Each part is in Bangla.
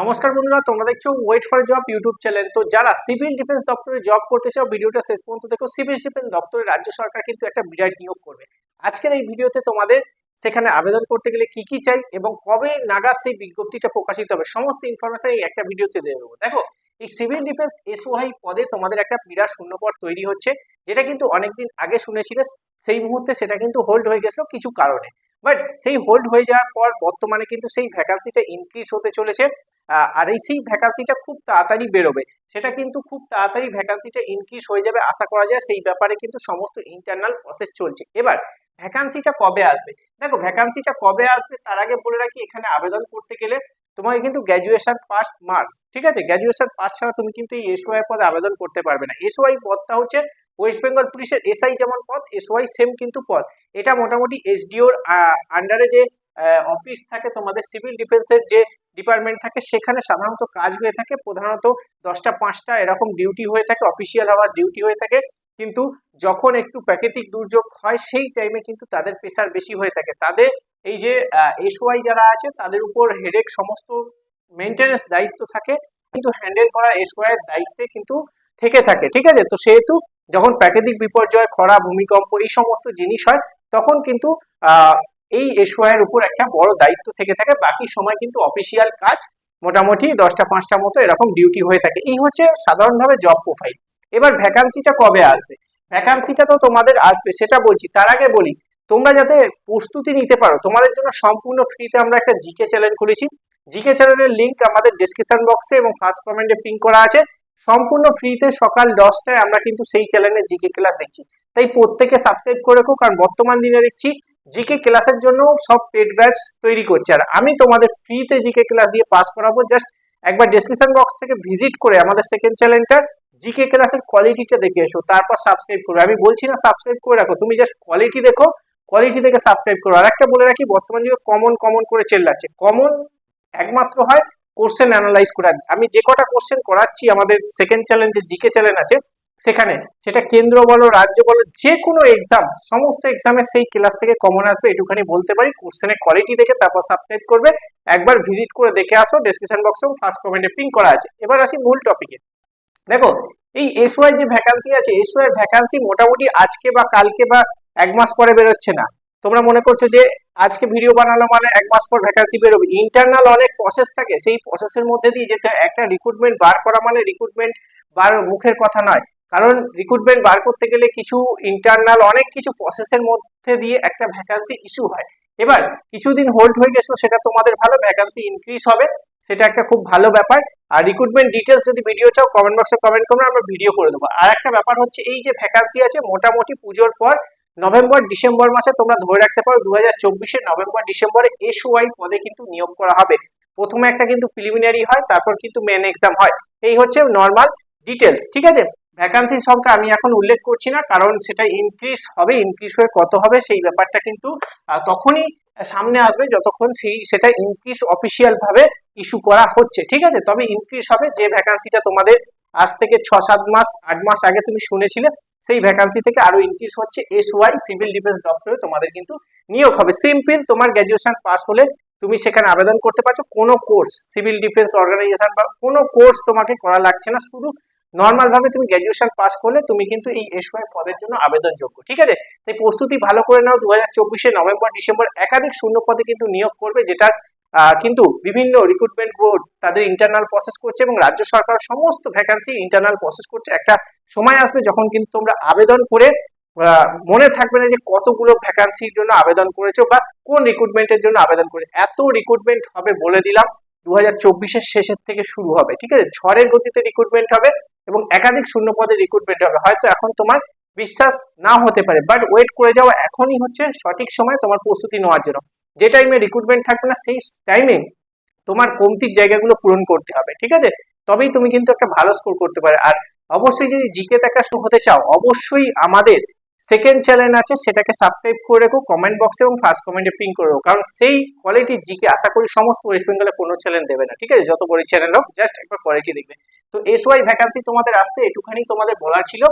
নমস্কার বন্ধুরা, তোমরা দেখছ wait for job YouTube channel তো যারা সিভিল ডিফেন্স দপ্তরে জব করতে চাও, ভিডিওটা শেষ পর্যন্ত দেখো। সিভিল ডিফেন্স দপ্তরে রাজ্য সরকার কিন্তু একটা বিরাট নিয়োগ করবে। আজকের এই ভিডিওতে তোমাদের সেখানে আবেদন করতে গেলে কি কি চাই এবং কবে নাগাদ সেই বিজ্ঞপ্তিটা প্রকাশিত হবে, সমস্ত ইনফরমেশন এই একটা ভিডিওতে দিয়ে দেবো। দেখো, এই সিভিল ডিফেন্স এসওআই পদে তোমাদের একটা বিরাট শূন্যপদ তৈরি হচ্ছে, যেটা কিন্তু অনেকদিন আগে শুনেছিলে, সেই মুহূর্তে সেটা কিন্তু হোল্ড হয়ে গেছিল কিছু কারণে। বাট সেই হোল্ড হয়ে যাওয়ার পর বর্তমানে কিন্তু সেই ভ্যাকান্সিটা ইনক্রিজ হতে চলেছে আর এই সেই ভ্যাকান্সিটা খুব তাড়াতাড়ি বেরোবে। সেটা কিন্তু খুব তাড়াতাড়ি ভ্যাকান্সিটা ইনক্রিজ হয়ে যাবে আশা করা যায়, সেই ব্যাপারে কিন্তু সমস্ত ইন্টারনাল প্রসেস চলছে। এবার, ভ্যাকান্সিটা কবে আসবে? দেখো, ভ্যাকান্সিটা কবে আসবে তার আগে বলে রাখি, এখানে আবেদন করতে গেলে তোমাকে কিন্তু গ্র্যাজুয়েশন পাস মার্কস ঠিক আছে? গ্র্যাজুয়েশন পাস ছাড়া তুমি কিন্তু এই এসওআই পদে আবেদন করতে পারবে না। এসওআই পদটা হচ্ছে ওয়েস্ট বেঙ্গল পুলিশের এসআই যেমন পদ এসওআই সেম কিন্তু পদ। এটা মোটামুটি এসডিওর আন্ডারে যে অফিস থাকে, তোমাদের সিভিল ডিফেন্সের যে ডিপার্টমেন্ট থাকে, সেখানে সাধারণত কাজ হয়ে থাকে। প্রধানত দশটা, পাঁচটা এরকম ডিউটি হয়ে থাকে অফিসিয়াল আওয়ার্স ডিউটি হয়ে থাকে। কিন্তু যখন একটু প্রাকৃতিক দুর্যোগ হয়, সেই টাইমে কিন্তু তাদের প্রেশার বেশি হয়ে থাকে। তাদের এই যে এসওয়াই যারা আছে, তাদের উপর হেডেক সমস্ত মেনটেন্যান্স দায়িত্ব থাকে। কিন্তু হ্যান্ডেল করা এসওয়াই এর দায়িত্বে কিন্তু থেকে থাকে। ঠিক আছে? তো সেহেতু যখন প্রাকৃতিক বিপর্যয়, খরা, ভূমিকম্প এই সমস্ত জিনিস হয়, তখন কিন্তু এই এসওয়াই এর উপর একটা বড় দায়িত্ব থেকে থাকে। বাকি সময় কিন্তু অফিসিয়াল কাজ মোটামুটি দশটা, পাঁচটা মতো এরকম ডিউটি হয়ে থাকে। এই হচ্ছে সাধারণভাবে জব প্রোফাইল এবার ভ্যাকান্সিটা কবে আসবে? ভ্যাকান্সিটা তো তোমাদের আসবে, সেটা বলছি। তার আগে বলি, তোমরা যাতে প্রস্তুতি নিতে পারো, তোমাদের জন্য সম্পূর্ণ ফ্রিতে আমরা একটা জিকে চ্যানেল খুলেছি। জিকে চ্যানেলের লিঙ্ক আমাদের ডিসক্রিপশন বক্সে এবং ফার্স্ট কমেন্টে পিন করা আছে। সম্পূর্ণ ফ্রিতে সকাল দশটায় আমরা কিন্তু সেই চ্যানেলে জিকে ক্লাস দিচ্ছি তাই প্রত্যেকে সাবস্ক্রাইব করে রাখো, কারণ বর্তমান দিনে দেখছি জিকে ক্লাসের জন্য সব পেড ব্যাচ তৈরি করছে। আর আমি তোমাদের ফ্রিতে জিকে ক্লাস দিয়ে পাস করাবো। জাস্ট একবার ডেসক্রিপশন বক্স থেকে ভিজিট করে আমাদের সেকেন্ড চ্যানেলটা জিকে ক্লাসের কোয়ালিটিটা দেখে এসো, তারপর সাবস্ক্রাইব করবে। আমি বলছি না সাবস্ক্রাইব করে রাখো, তুমি জাস্ট কোয়ালিটি দেখো কোয়ালিটি দেখে সাবস্ক্রাইব করো। আর একটা বলে রাখি, বর্তমান যুগে কমন কমন করে চেল্লাচ্ছে। কমন একমাত্র হয় কোশ্চেন অ্যানালাইজ করা আমি যে কটা কোশ্চেন করাচ্ছি, আমাদের সেকেন্ড চ্যালেঞ্জ জিকে চ্যালেঞ্জ আছে, সেখানে সেটা কেন্দ্র বলো, রাজ্য বলো যে কোনো এক্সাম সমস্ত এক্সামের সেই ক্লাস থেকে কমন আসবে, এটুখানি বলতে পারি। কোশ্চেনের কোয়ালিটি দেখে তারপর সাবস্ক্রাইব করবে। একবার ভিজিট করে দেখে আসো ডেসক্রিপশন বক্সে ফার্স্ট কমেন্টে পিন করা আছে। এবার আসি মূল টপিকে দেখো, এই এসওয়াই যে ভ্যাকান্সি আছে এসওয়াই ভ্যাকান্সি মোটামুটি আজকে বা কালকে বা এক মাস পরে বেরোচ্ছে না। তোমরা মনে করছ যে আজকে ভিডিও বানালো মানে এক মাস পর ভ্যাকান্সি বেরোবে? ইন্টারনাল অনেক প্রসেস থাকে, সেই প্রসেসের মধ্যে দিয়ে যেটা একটা রিক্রুটমেন্ট বার করা মানে রিক্রুটমেন্ট বার মুখের কথা নয়। কারণ রিক্রুটমেন্ট বার করতে গেলে কিছু ইন্টারনাল অনেক কিছু প্রসেসের মধ্যে দিয়ে একটা ভ্যাকান্সি ইস্যু হয়। এবার কিছুদিন হোল্ড হয়ে গেছিল, সেটা তোমাদের ভালো ভ্যাকান্সি ইনক্রিজ হবে, সেটা একটা খুব ভালো ব্যাপার। আর রিক্রুটমেন্ট ডিটেলস যদি ভিডিও চাও কমেন্ট বক্সে কমেন্ট করবে, আমরা ভিডিও করে দেবো। আর একটা ব্যাপার হচ্ছে, এই যে ভ্যাকান্সি আছে, মোটামুটি পুজোর পর নভেম্বর, ডিসেম্বর মাসে তোমরা ধরে রাখতে পারো দু হাজার চব্বিশে নভেম্বর, ডিসেম্বরে এসওয়াই পদে কিন্তু নিয়োগ করা হবে। প্রথমে একটা কিন্তু প্রিলিমিনারি হয়, তারপর কিন্তু মেন এক্সাম হয়। এই হচ্ছে নর্মাল ডিটেলস ঠিক আছে? ভ্যাকান্সির সংখ্যা আমি এখন উল্লেখ করছি না, কারণ সেটা ইনক্রিজ হবে ইনক্রিজ হয়ে কত হবে সেই ব্যাপারটা কিন্তু তখনই সামনে আসবে যতক্ষণ সেই, সেটা ইনক্রিজ অফিসিয়াল ভাবে ইস্যু করা হচ্ছে, ঠিক আছে? তবে ইনক্রিজ হবে যে ভ্যাকান্সিটা তোমাদের আজ থেকে ছ সাত মাস, আট মাস আগে তুমি শুনেছিলে সেই ভ্যাকান্সি থেকে আরও ইনক্রিজ হচ্ছে এস ওয়াই সিভিল ডিফেন্স দপ্তরে তোমাদের কিন্তু নিয়োগ হবে। সিম্পল তোমার গ্র্যাজুয়েশন পাস হলে তুমি সেখানে আবেদন করতে পারছ। কোনো কোর্স সিভিল ডিফেন্স অর্গানাইজেশন বা কোনো কোর্স তোমাকে করা লাগছে না। শুধু নর্মাল ভাবে তুমি গ্র্যাজুয়েশন পাস করলে তুমি কিন্তু এই এসওয়াই পদের জন্য আবেদনযোগ্য, ঠিক আছে? তাই প্রস্তুতি ভালো করে নাও। দু হাজার চব্বিশে নভেম্বর, ডিসেম্বর একাধিক শূন্য পদে কিন্তু নিয়োগ করবে যেটা কিন্তু বিভিন্ন রিক্রুটমেন্ট বোর্ড তাদের ইন্টারনাল প্রসেস করছে এবং রাজ্য সরকার সমস্ত ভ্যাকান্সি ইন্টারনাল প্রসেস করছে। একটা সময় আসবে যখন কিন্তু তোমরা আবেদন করে মনে থাকবে না যে কতগুলো ভ্যাকান্সির জন্য আবেদন করেছ বা কোন রিক্রুটমেন্টের জন্য আবেদন করেছ। এত রিক্রুটমেন্ট হবে বলে দিলাম দু হাজার চব্বিশের শেষের থেকে শুরু হবে, ঠিক আছে? ঝড়ের গতিতে রিক্রুটমেন্ট হবে এবং একাধিক শূন্য পদে রিক্রুটমেন্ট হবে। হয়তো এখন তোমার বিশ্বাস না হতে পারে বাট ওয়েট করে যাওয়া এখনই হচ্ছে সঠিক সময় তোমার প্রস্তুতি নেওয়ার জন্য। যে টাইমে রিক্রুটমেন্ট থাকবে না, সেই টাইমে তোমার কমতির জায়গাগুলো পূরণ করতে হবে, ঠিক আছে? তবেই তুমি কিন্তু একটা ভালো স্কোর করতে পারে আর অবশ্যই যদি জিকে দেখা শুরু হতে চাও, অবশ্যই আমাদের সেকেন্ড চ্যানেল আছে, সেটাকে সাবস্ক্রাইব করে রেখো কমেন্ট বক্সে এবং ফার্স্ট কমেন্টে পিন করে রেখো। কারণ সেই কোয়ালিটির জিকে আশা করি সমস্ত ওয়েস্ট বেঙ্গলে কোনো চ্যানেল দেবে না, ঠিক আছে? যত বড় চ্যানেল হোক জাস্ট একবার কোয়ালিটি দেখবে। তো এস ওয়াই ভ্যাকান্সি তোমাদের আসছে, এটুখানি তোমাদের বলা ছিল।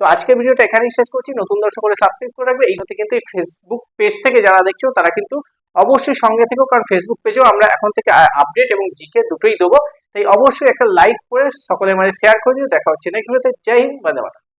তো আজকের ভিডিওটা এখানেই শেষ করছি। নতুন দর্শক করে সাবস্ক্রাইব করে রাখবে। এই হতে কিন্তু এই ফেসবুক পেজ থেকে যারা দেখছ, তারা কিন্তু অবশ্যই সঙ্গে থেকেও, কারণ ফেসবুক পেজেও আমরা এখন থেকে আপডেট এবং জিকে দুটোই দেবো। তাই অবশ্যই একটা লাইক করে সকলের মাঝে শেয়ার করে দিও। দেখা হচ্ছে নেক্সট ভিডিওতে জয় হিন্দ, বন্দে।